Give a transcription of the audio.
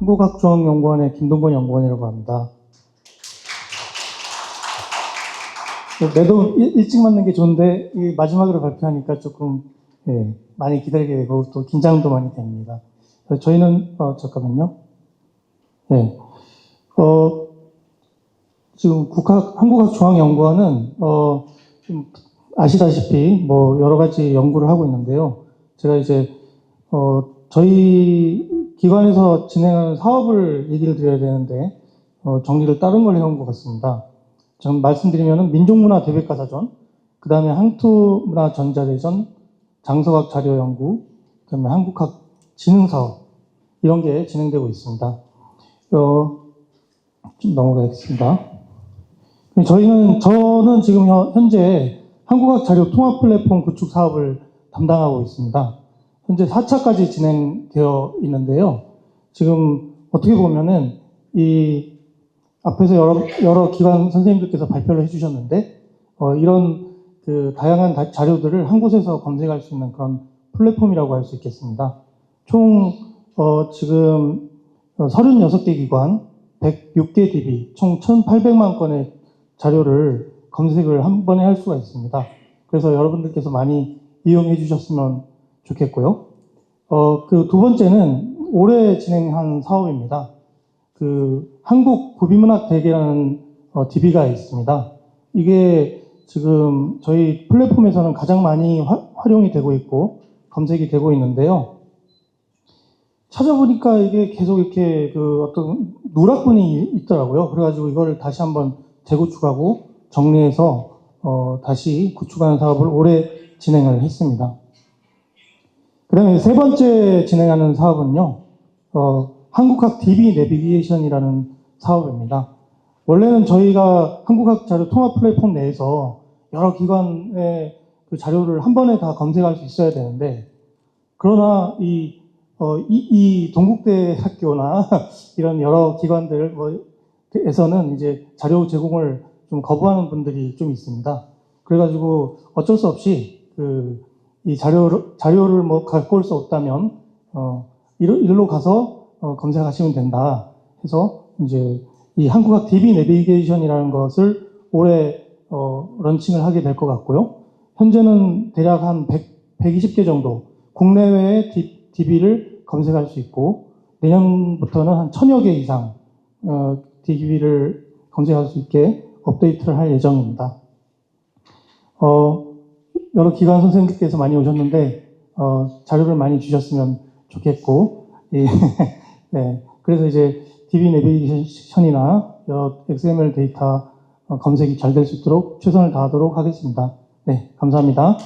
한국학중앙연구원의 김동건 연구원이라고 합니다. 매도 일- 일찍 맞는 게 좋은데 이 마지막으로 발표하니까 조금 예, 많이 기다리게 되고 또 긴장도 많이 됩니다. 저희는 어, 잠깐만요. 예, 어, 지금 국학 한국학중앙연구원은 어, 좀 아시다시피 뭐 여러 가지 연구를 하고 있는데요. 제가 이제 어, 저희 기관에서 진행하는 사업을 얘기를 드려야 되는데 어, 정리를 다른 걸 해온 것 같습니다. 좀 말씀드리면은 민족문화 대백과사전, 그 다음에 항토문화 전자대전, 장서학 자료 연구, 그 다음에 한국학 진흥 사업 이런 게 진행되고 있습니다. 어, 좀 넘어가겠습니다. 저희는 저는 지금 현- 현재 한국학 자료 통합 플랫폼 구축 사업을 담당하고 있습니다. 현재 4차까지 진행되어 있는데요. 지금 어떻게 보면은 이 앞에서 여러, 여러 기관 선생님들께서 발표를 해주셨는데 어, 이런 그 다양한 다- 자료들을 한 곳에서 검색할 수 있는 그런 플랫폼이라고 할 수 있겠습니다. 총 어, 지금 36개 기관, 106개 DB, 총 1,800만 건의 자료를 검색을 한 번에 할 수가 있습니다. 그래서 여러분들께서 많이 이용해 주셨으면 좋겠고요. 어, 그 두 번째는 올해 진행한 사업입니다. 그 한국 구비문학 대계라는 어, DB가 있습니다. 이게 지금 저희 플랫폼에서는 가장 많이 화- 활용이 되고 있고 검색이 되고 있는데요. 찾아보니까 이게 계속 이렇게 그 어떤 누락분이 있더라고요. 그래가지고 이거를 다시 한번 재구축하고 정리해서 어, 다시 구축하는 사업을 올해 진행을 했습니다. 그 다음에 세 번째 진행하는 사업은요, 어, 한국학 DB 내비게이션이라는 사업입니다. 원래는 저희가 한국학 자료 통합 플랫폼 내에서 여러 기관의 그 자료를 한 번에 다 검색할 수 있어야 되는데, 그러나 이, 어, 이, 이 동국대 학교나 이런 여러 기관들, 뭐, 에서는 이제 자료 제공을 좀 거부하는 분들이 좀 있습니다. 그래가지고 어쩔 수 없이 그, 이 자료를, 자료를 뭐 갖고 올 수 없다면, 어, 이리로 가서 어, 검색하시면 된다 해서 이제 이 한국학 DB 내비게이션이라는 것을 올해 어, 런칭을 하게 될 것 같고요. 현재는 대략 한 100, 120개 정도 국내외의 DB를 검색할 수 있고 내년부터는 한 천여 개 이상 어, DB를 검색할 수 있게 업데이트를 할 예정입니다. 어, 여러 기관 선생님들께서 많이 오셨는데 어, 자료를 많이 주셨으면 좋겠고 예, 네, 그래서 이제 DB 내비게이션이나 XML 데이터 어, 검색이 잘 될 수 있도록 최선을 다하도록 하겠습니다. 네, 감사합니다.